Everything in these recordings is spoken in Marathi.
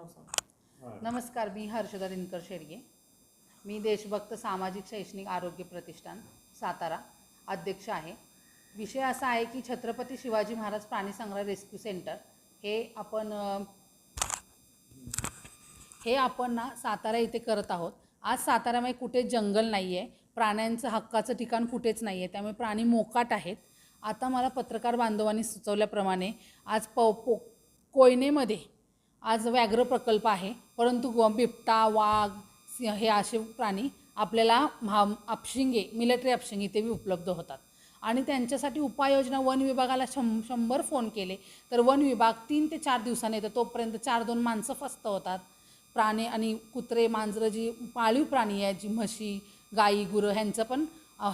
नमस्कार मी हर्षदा दिनकर शेडगे मी देशभक्त सामाजिक शैक्षणिक आरोग्य प्रतिष्ठान सातारा अध्यक्ष आहे. विषय असा आहे की छत्रपती शिवाजी महाराज प्राणी संग्रह रेस्क्यू सेंटर हे आपण हे आपण ना सातारा इथे करत आहोत. आज साताऱ्यामध्ये कुठेच जंगल नाही आहे प्राण्यांचं हक्काचं ठिकाण कुठेच नाही आहे त्यामुळे प्राणी मोकाट आहेत. आता मला पत्रकार बांधवांनी सुचवल्याप्रमाणे आज प पो कोयनेमध्ये आज व्याघ्र प्रकल्प आहे परंतु बिबटा वाघ सिंह हे असे प्राणी आपल्याला महा अपशिंगे मिलिटरी अपशिंगे ते बी उपलब्ध होतात. आणि त्यांच्यासाठी उपाययोजना वन विभागाला शं शंभर फोन केले. तर वन विभाग तीन ते चार दिवसांनी येतं. तोपर्यंत चार दोन माणसं फस्त होतात. प्राणी आणि कुत्रे मांजरं जी पाळीव प्राणी आहेत जी म्हशी गाई गुरं ह्यांचं पण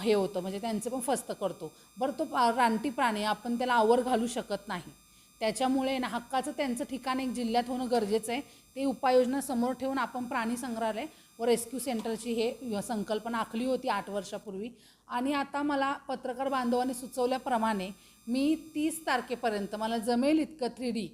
हे होतं. म्हणजे त्यांचं पण फस्त करतो. बरं तो रानटी प्राणी आपण त्याला आवर घालू शकत नाही. त्याच्यामुळे ना हक्काचं त्यांचं ठिकाण एक जिल्ह्यात होणं गरजेचं आहे. ते उपाययोजना समोर ठेवून आपण प्राणी संग्रहालय व रेस्क्यू सेंटरची हे संकल्पना आखली होती आठ वर्षापूर्वी. आणि आता मला पत्रकार बांधवांनी सुचवल्याप्रमाणे मी तीस तारखेपर्यंत मला जमेल इतकं थ्री डी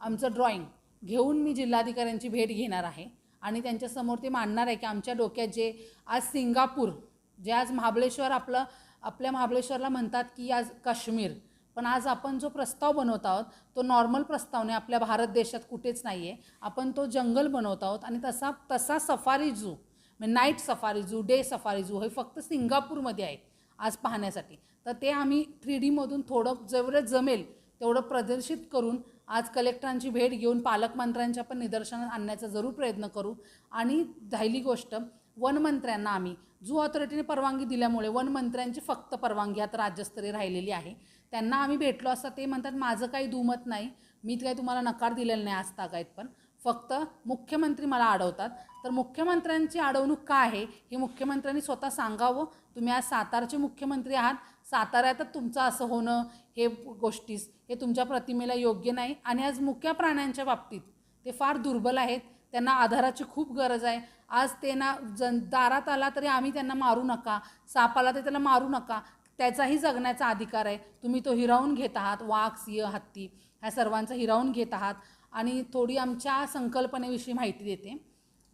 आमचं ड्रॉईंग घेऊन मी जिल्हाधिकाऱ्यांची भेट घेणार आहे. आणि त्यांच्यासमोर ते मांडणार आहे की आमच्या डोक्यात जे आज सिंगापूर जे आज महाबळेश्वर आपलं आपल्या महाबळेश्वरला म्हणतात की आज काश्मीर पण आज आपण जो प्रस्ताव बनवत आहोत तो नॉर्मल प्रस्ताव नाही. आपल्या भारत देशात कुठेच नाही आहे आपण तो जंगल बनवत आहोत आणि तसा तसा सफारी झू म्हणजे night safari zoo day safari zoo हे फक्त सिंगापूरमध्ये आहे आज पाहण्यासाठी. तर ते आम्ही थ्री डीमधून थोडं जेवढं जमेल तेवढं प्रदर्शित करून आज कलेक्टरांची भेट घेऊन पालकमंत्र्यांच्या पण निदर्शनात आणण्याचा जरूर प्रयत्न करू. आणि राहिली गोष्ट वनमंत्र्यांना आम्ही जू ऑथॉरिटीने परवानगी दिल्यामुळे वनमंत्र्यांची फक्त परवानगी आता राज्यस्तरीय राहिलेली आहे. त्यांना आम्ही भेटलो असता ते म्हणतात माझं काही दुमत नाही. मी काही तुम्हाला नकार दिलेला नाही आज तागायत पण. फक्त मुख्यमंत्री मला अडवतात. तर मुख्यमंत्र्यांची अडवणूक का आहे? हे मुख्यमंत्र्यांनी स्वतः सांगावं. तुम्ही आज सातारचे मुख्यमंत्री आहात. साताऱ्यातच तुमचं असं होणं हे गोष्टीस हे तुमच्या प्रतिमेला योग्य नाही. आणि आज मुक्या प्राण्यांच्या बाबतीत ते फार दुर्बल आहेत. त्यांना आधाराची खूप गरज आहे. आज ते ना जन दारात आला तरी आम्ही त्यांना मारू नका. सापाला ते त्याला मारू नका. त्याचाही जगण्याचा अधिकार आहे. तुम्ही तो हिरावून घेत आहात वाघ सिंह हत्ती ह्या सर्वांचा हिरावून घेत आहात. आणि थोडी आमच्या संकल्पनेविषयी माहिती देते.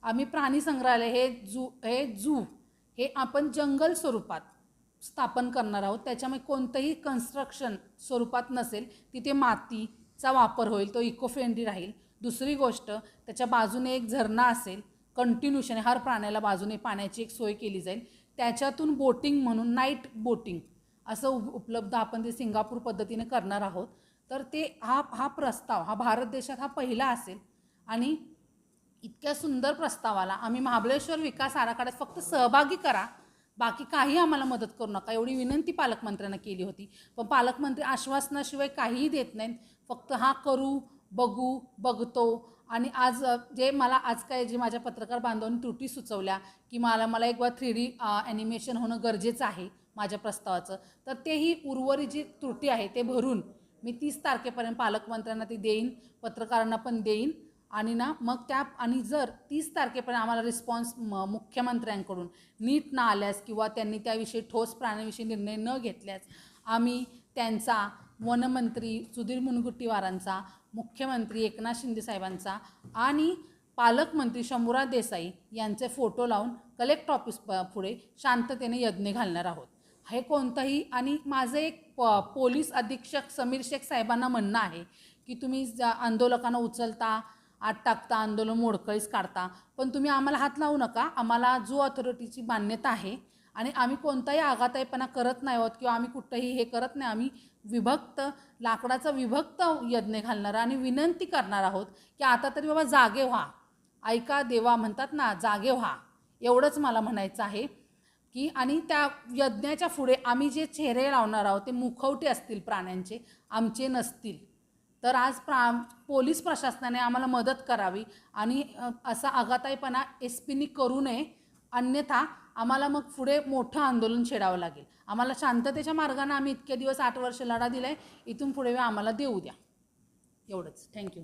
आम्ही प्राणी संग्रहालय हे जू हे जू हे आपण जंगल स्वरूपात स्थापन करणार आहोत. त्याच्यामुळे कोणतंही कन्स्ट्रक्शन स्वरूपात नसेल तिथे मातीचा वापर होईल तो इको फ्रेंडली राहील. दुसरी गोष्ट त्याच्या बाजूने एक झरणा असेल कंटिन्युशन हर प्राण्याला बाजूने पाण्याची एक सोय केली जाईल. त्याच्यातून बोटिंग म्हणून नाईट बोटिंग असं उप उपलब्ध आपण ते सिंगापूर पद्धतीने करणार आहोत. तर ते हा हा प्रस्ताव हा भारत देशात हा पहिला असेल आणि इतक्या सुंदर प्रस्तावाला आम्ही महाबळेश्वर विकास आराखड्यात फक्त सहभागी करा. बाकी काही आम्हाला मदत करू नका. एवढी विनंती पालकमंत्र्यांना केली होती. पण पालकमंत्री आश्वासनाशिवाय काहीही देत नाहीत. फक्त हा करू बघू बघतो आणि आज जे मला आज काय जे माझ्या पत्रकार बांधवांनी त्रुटी सुचवल्या की मला मला एक वेळा थ्री डी ॲनिमेशन होणं गरजेचं आहे माझ्या प्रस्तावाचं तर तेही उर्वरित जी त्रुटी आहे ते भरून मी तीस तारखेपर्यंत पालकमंत्र्यांना ती देईन पत्रकारांना पण देईन आणि ना मग त्या आणि जर तीस तारखेपर्यंत आम्हाला रिस्पॉन्स म मुख्यमंत्र्यांकडून नीट न आल्यास किंवा त्यांनी त्याविषयी ठोस प्राण्याविषयी निर्णय न घेतल्यास आम्ही त्यांचा वनमंत्री सुधीर मुनगुट्टीवारांचा मुख्यमंत्री एकनाथ शिंदे साहेबांचा आणि पालकमंत्री शंभूराज देसाई यांचे फोटो लावून कलेक्टर ऑफिस प- पुढे शांततेने यज्ञ घालणार आहोत. हे कोणतंही आणि माझं एक प पोलीस अधीक्षक समीर शेख साहेबांना म्हणणं आहे की तुम्ही जा आंदोलकांना उचलता आत टाकता आंदोलन मोडकळीस काढता पण तुम्ही आम्हाला हात लावू नका. आम्हाला जो अथॉरिटीची मान्यता आहे आणि आम्ही कोणताही आघाताईपणा करत नाही आहोत किंवा आम्ही कुठंही हे करत नाही आम्ही विभक्त लाकडाचा विभक्त यज्ञ घालणार आणि विनंती करणार आहोत की आता तरी बाबा जागे व्हा. ऐका देवा म्हणतात ना जागे व्हा. एवढंच मला म्हणायचं आहे की आणि त्या यज्ञाच्या पुढे आम्ही जे चेहरे लावणार आहोत ते मुखवटे असतील प्राण्यांचे आमचे नसतील. तर आज प्रा पोलीस प्रशासनाने आम्हाला मदत करावी आणि असा आघाताईपणा एस पीनी करू नये. अन्यथा आम्हाला मग पुढे मोठं आंदोलन छेडावं लागेल. आम्हाला शांततेच्या मार्गाने आम्ही इतके दिवस आठ वर्ष लढा दिला आहे इथून पुढे आम्हाला देऊ द्या. एवढंच. थँक्यू